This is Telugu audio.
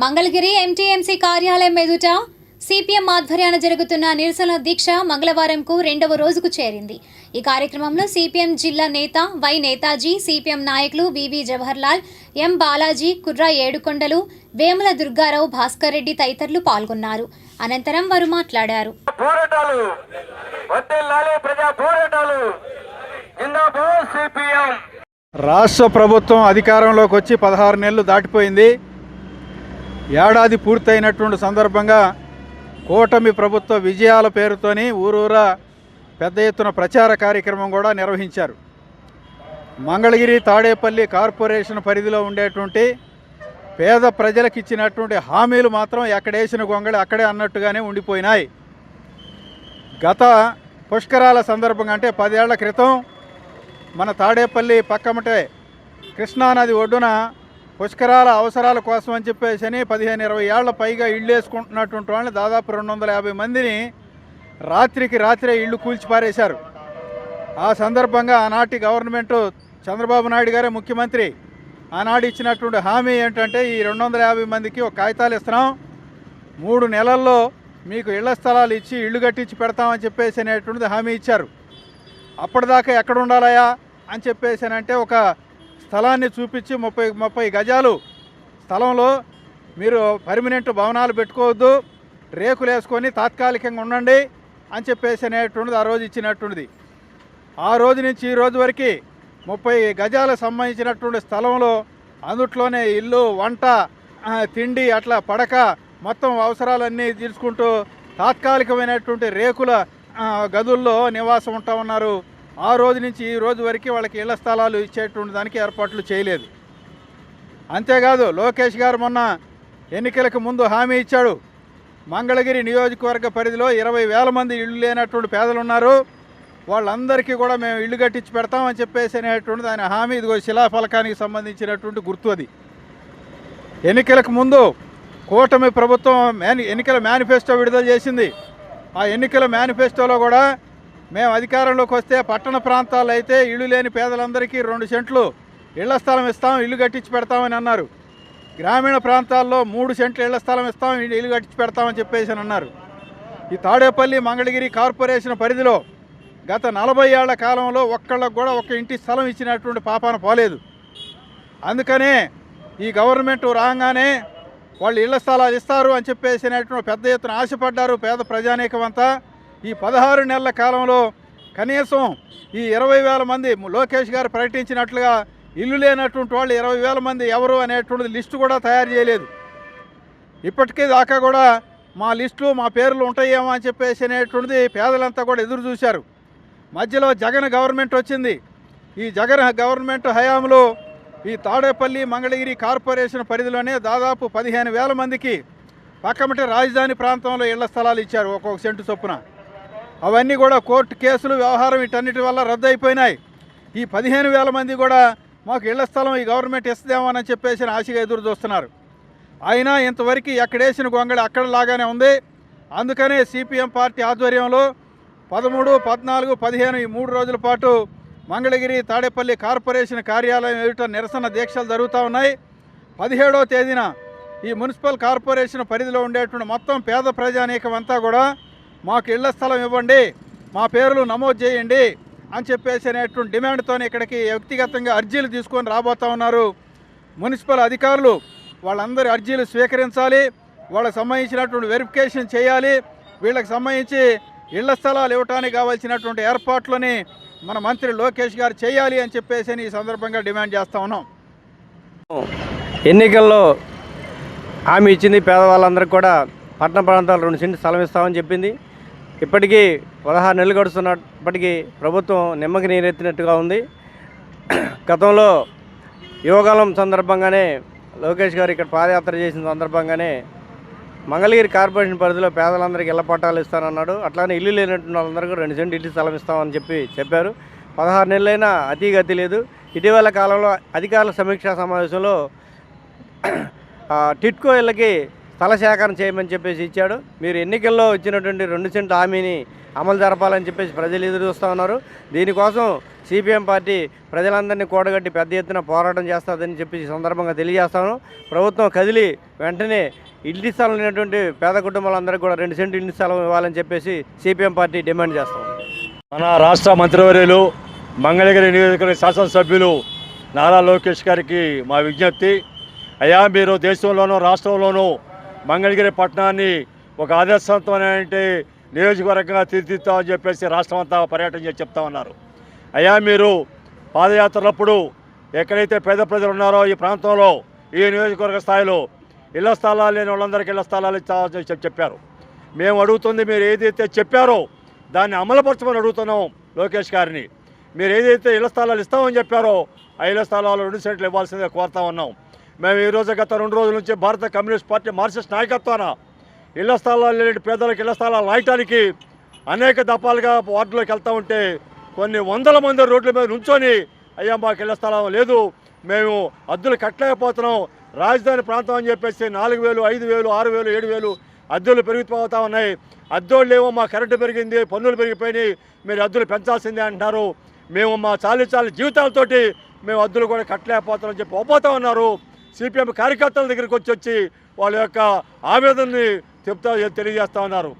మంగళగిరి ఎంటీఎంసీ కార్యాలయం ఎదుట సిపిఎం ఆధ్వర్యాన జరుగుతున్న నిరసన దీక్ష మంగళవారంకు రెండవ రోజుకు చేరింది. ఈ కార్యక్రమంలో సిపిఎం జిల్లా నేత వై నేతాజీ సిపిఎం నాయకులు వివి జవహర్లాల్ ఎం బాలాజీ కుర్రా ఏడుకొండలు వేముల దుర్గారావు భాస్కర్ రెడ్డి తదితరులు పాల్గొన్నారు. అనంతరం వారు మాట్లాడారు. పోరాటాలు వర్తిల్లాలి ప్రజా పోరాటాలు. జిందాబాద్ సిపిఎం. రాష్ట్ర ప్రభుత్వం అధికారంలోకి వచ్చి పదహారు నెలలు దాటిపోయింది. ఏడాది పూర్తయినటువంటి సందర్భంగా కూటమి ప్రభుత్వ విజయాల పేరుతోని ఊరూరా పెద్ద ఎత్తున ప్రచార కార్యక్రమం కూడా నిర్వహించారు. మంగళగిరి తాడేపల్లి కార్పొరేషన్ పరిధిలో ఉండేటువంటి పేద ప్రజలకు ఇచ్చినటువంటి హామీలు మాత్రం ఎక్కడేసిన గొంగళి అక్కడే అన్నట్టుగానే ఉండిపోయినాయి. గత పుష్కరాల సందర్భంగా అంటే పదేళ్ళ క్రితం మన తాడేపల్లి పక్కమటే కృష్ణానది ఒడ్డున పుష్కరాల అవసరాల కోసం అని చెప్పేసి అని పదిహేను ఇరవై ఏళ్ళ పైగా ఇళ్ళు వేసుకుంటున్నటువంటి వాళ్ళని దాదాపు రెండు వందల యాభై మందిని రాత్రికి రాత్రే ఇళ్ళు కూల్చిపారేశారు. ఆ సందర్భంగా ఆనాటి గవర్నమెంట్ చంద్రబాబు నాయుడు గారే ముఖ్యమంత్రి. ఆనాడు ఇచ్చినటువంటి హామీ ఏంటంటే ఈ రెండు వందల యాభై మందికి ఒక కాగితాలు ఇస్తున్నాం. మూడు నెలల్లో మీకు ఇళ్ళ స్థలాలు ఇచ్చి ఇళ్ళు కట్టించి పెడతామని చెప్పేసి అనేటువంటిది హామీ ఇచ్చారు. అప్పటిదాకా ఎక్కడ ఉండాలయా అని చెప్పేసానంటే ఒక స్థలాన్ని చూపించి ముప్పై ముప్పై గజాలు స్థలంలో మీరు పర్మనెంట్ భవనాలు పెట్టుకోవద్దు రేకులు వేసుకొని తాత్కాలికంగా ఉండండి అని చెప్పేసి అనేటువంటిది ఆ రోజు ఇచ్చినటువంటిది. ఆ రోజు నుంచి ఈ రోజు వరకు ముప్పై గజాలకు సంబంధించినటువంటి స్థలంలో అందుట్లోనే ఇల్లు వంట తిండి అట్లా పడక మొత్తం అవసరాలన్నీ తీర్చుకుంటూ తాత్కాలికమైనటువంటి రేకుల గదుల్లో నివాసం ఉంటా ఉన్నారు. ఆ రోజు నుంచి ఈ రోజు వరకు వాళ్ళకి ఇళ్ళ స్థలాలు ఇచ్చేటువంటి దానికి ఏర్పాట్లు చేయలేదు. అంతేకాదు లోకేష్ గారు మొన్న ఎన్నికలకు ముందు హామీ ఇచ్చాడు. మంగళగిరి నియోజకవర్గ పరిధిలో ఇరవై వేల మంది ఇళ్ళు లేనటువంటి పేదలు ఉన్నారు వాళ్ళందరికీ కూడా మేము ఇల్లు కట్టించి పెడతామని చెప్పేసి అనేటువంటిది ఆయన హామీ ఇదిగో శిలాఫలకానికి సంబంధించినటువంటి గుర్తు అది. ఎన్నికలకు ముందు కూటమి ప్రభుత్వం మేని ఎన్నికల మేనిఫెస్టో విడుదల చేసింది. ఆ ఎన్నికల మేనిఫెస్టోలో కూడా మేము అధికారంలోకి వస్తే పట్టణ ప్రాంతాల్లో అయితే ఇల్లు లేని పేదలందరికీ రెండు సెంట్లు ఇళ్ళ స్థలం ఇస్తాం ఇల్లు కట్టించి పెడతామని అన్నారు. గ్రామీణ ప్రాంతాల్లో మూడు సెంట్లు ఇళ్ళ స్థలం ఇస్తాం ఇల్లు కట్టించి పెడతామని చెప్పేసి అని అన్నారు. ఈ తాడేపల్లి మంగళగిరి కార్పొరేషన్ పరిధిలో గత నలభై ఏళ్ళ కాలంలో ఒక్కళ్ళకు కూడా ఒక్క ఇంటి స్థలం ఇచ్చినటువంటి పాపాన పోలేదు. అందుకనే ఈ గవర్నమెంట్ రాగానే వాళ్ళు ఇళ్ళ స్థలాలు ఇస్తారు అని చెప్పేసినటువంటి పెద్ద ఎత్తున ఆశపడ్డారు పేద ప్రజానీకమంతా ఈ పదహారు నెలల కాలంలో కనీసం ఈ ఇరవై వేల మంది లోకేష్ గారు ప్రకటించినట్లుగా ఇల్లు లేనటువంటి వాళ్ళు ఇరవై వేల మంది ఎవరు అనేటువంటి లిస్టు కూడా తయారు చేయలేదు. ఇప్పటికీ దాకా కూడా మా లిస్టులు మా పేర్లు ఉంటాయేమో అని చెప్పేసి అనేటువంటిది పేదలంతా కూడా ఎదురు చూశారు. మధ్యలో జగన్ గవర్నమెంట్ వచ్చింది. ఈ జగన్ గవర్నమెంట్ హయాంలో ఈ తాడేపల్లి మంగళగిరి కార్పొరేషన్ పరిధిలోనే దాదాపు పదిహేను వేల మందికి పక్కమటి రాజధాని ప్రాంతంలో ఇళ్ళ స్థలాలు ఇచ్చారు ఒక్కొక్క సెంటు చొప్పున. అవన్నీ కూడా కోర్టు కేసులు వ్యవహారం వీటన్నిటి వల్ల రద్దు అయిపోయినాయి ఈ పదిహేను వేల మంది కూడా మాకు ఇళ్ళ స్థలం ఈ గవర్నమెంట్ ఇస్తుందేమోనని చెప్పేసి ఆశగా ఎదురు చూస్తున్నారు. అయినా ఇంతవరకు ఎక్కడేసిన గొంగళి అక్కడ లాగానే ఉంది. అందుకనే సిపిఎం పార్టీ ఆధ్వర్యంలో పదమూడు పద్నాలుగు పదిహేను ఈ మూడు రోజుల పాటు మంగళగిరి తాడేపల్లి కార్పొరేషన్ కార్యాలయం ఎదుట నిరసన దీక్షలు జరుగుతూ ఉన్నాయి. పదిహేడవ తేదీన ఈ మున్సిపల్ కార్పొరేషన్ పరిధిలో ఉండేటువంటి మొత్తం పేద ప్రజానీకం అంతా కూడా మాకు ఇళ్ళ స్థలం ఇవ్వండి మా పేర్లు నమోదు చేయండి అని చెప్పేసి అనేటువంటి డిమాండ్తో ఇక్కడికి వ్యక్తిగతంగా అర్జీలు తీసుకొని రాబోతా ఉన్నారు. మున్సిపల్ అధికారులు వాళ్ళందరి అర్జీలు స్వీకరించాలి వాళ్ళకి సంబంధించినటువంటి వెరిఫికేషన్ చేయాలి వీళ్ళకి సంబంధించి ఇళ్ళ స్థలాలు ఇవ్వటానికి కావాల్సినటువంటి ఏర్పాట్లని మన మంత్రి లోకేష్ గారు చేయాలి అని చెప్పేసి ఈ సందర్భంగా డిమాండ్ చేస్తా ఉన్నాం. ఎన్నికల్లో హామీ ఇచ్చింది పేదవాళ్ళందరికీ కూడా పట్టణ ప్రాంతాలు రెండు సెంట్లు స్థలం ఇస్తామని చెప్పింది. ఇప్పటికీ పదహారు నెలలు గడుస్తున్నప్పటికీ ప్రభుత్వం నిమ్మకి నీరెత్తినట్టుగా ఉంది. గతంలో యువకాలం సందర్భంగానే లోకేష్ గారు ఇక్కడ పాదయాత్ర చేసిన సందర్భంగానే మంగళగిరి కార్పొరేషన్ పరిధిలో పేదలందరికీ ఇళ్ళ పట్టాలు ఇస్తానన్నాడు. అట్లానే ఇల్లు లేనటువంటి వాళ్ళందరికీ రెండు సెంట్లు ఇల్లు స్థలం ఇస్తామని చెప్పి చెప్పారు. పదహారు నెలలైనా అతి గతి లేదు. ఇటీవల కాలంలో అధికారుల సమీక్షా సమావేశంలో టిట్కో ఇళ్ళకి స్థల సేకరణ చేయమని చెప్పేసి ఇచ్చాడు. మీరు ఎన్నికల్లో ఇచ్చినటువంటి రెండు సెంట్ హామీని అమలు జరపాలని చెప్పేసి ప్రజలు ఎదురు చూస్తూ ఉన్నారు. దీనికోసం సిపిఎం పార్టీ ప్రజలందరినీ కూడగట్టి పెద్ద ఎత్తున పోరాటం చేస్తుందని చెప్పి ఈ సందర్భంగా తెలియజేస్తాను ప్రభుత్వం కదిలి వెంటనే ఇంటి స్థలం లేనటువంటి పేద కుటుంబాలందరికీ కూడా రెండు సెంట్లు ఇంటి స్థలం ఇవ్వాలని చెప్పేసి సిపిఎం పార్టీ డిమాండ్ చేస్తాం మన రాష్ట్ర మంత్రివర్యులు మంగళగిరి నియోజకవర్గ శాసనసభ్యులు నారా లోకేష్ గారికి మా విజ్ఞప్తి. అయ్యా మీరు దేశంలోనూ రాష్ట్రంలోనూ మంగళగిరి పట్టణాన్ని ఒక ఆదర్శవంతమైన నియోజకవర్గంగా తీర్చిదిద్దామని చెప్పేసి రాష్ట్రం అంతా పర్యటన చేసి చెప్తా ఉన్నారు. అయ్యా మీరు పాదయాత్రలప్పుడు ఎక్కడైతే పేద ప్రజలు ఉన్నారో ఈ ప్రాంతంలో ఈ నియోజకవర్గ స్థాయిలో ఇళ్ళ స్థలాలు లేని వాళ్ళందరికీ ఇళ్ళ స్థలాలు ఇస్తామని చెప్పి చెప్పారు. మేము అడుగుతుంది మీరు ఏదైతే చెప్పారో దాన్ని అమలుపరచమని అడుగుతున్నాం లోకేష్ గారిని. మీరు ఏదైతే ఇళ్ళ స్థలాలు ఇస్తామని చెప్పారో ఆ ఇళ్ళ స్థలాలు రెండు సెంట్లు ఇవ్వాల్సిందే కోరుతా ఉన్నాం. మేము ఈ గత రెండు రోజుల నుంచి భారత కమ్యూనిస్ట్ పార్టీ మార్క్సిస్ట్ నాయకత్వాన ఇళ్ళ స్థలాలు లేని పేదలకు ఇళ్ళ స్థలాలు రాయటానికి అనేక దఫాలుగా వార్డులోకి వెళ్తూ ఉంటే కొన్ని వందల మంది రోడ్ల మీద నుంచొని అయ్యా మాకు ఇళ్ళ స్థలం లేదు మేము అద్దెలు కట్టలేకపోతున్నాం రాజధాని ప్రాంతం అని చెప్పేసి నాలుగు వేలు ఐదు వేలు ఆరు వేలు ఏడు వేలు అద్దెలు పెరిగిపోతూ ఉన్నాయి. అద్దెళ్ళు ఏమో మా కరెంటు పెరిగింది పన్నులు పెరిగిపోయినాయి మీరు అద్దెలు పెంచాల్సిందే అంటున్నారు. మేము మా చాలి చాలి జీవితాలతోటి మేము అద్దెలు కూడా కట్టలేకపోతున్నామని చెప్పి ఒప్పుతా ఉన్నారు. సిపిఎం కార్యకర్తల దగ్గరికి వచ్చి వచ్చి వాళ్ళ యొక్క ఆవేదనని చెప్తా తెలియజేస్తా ఉన్నారు.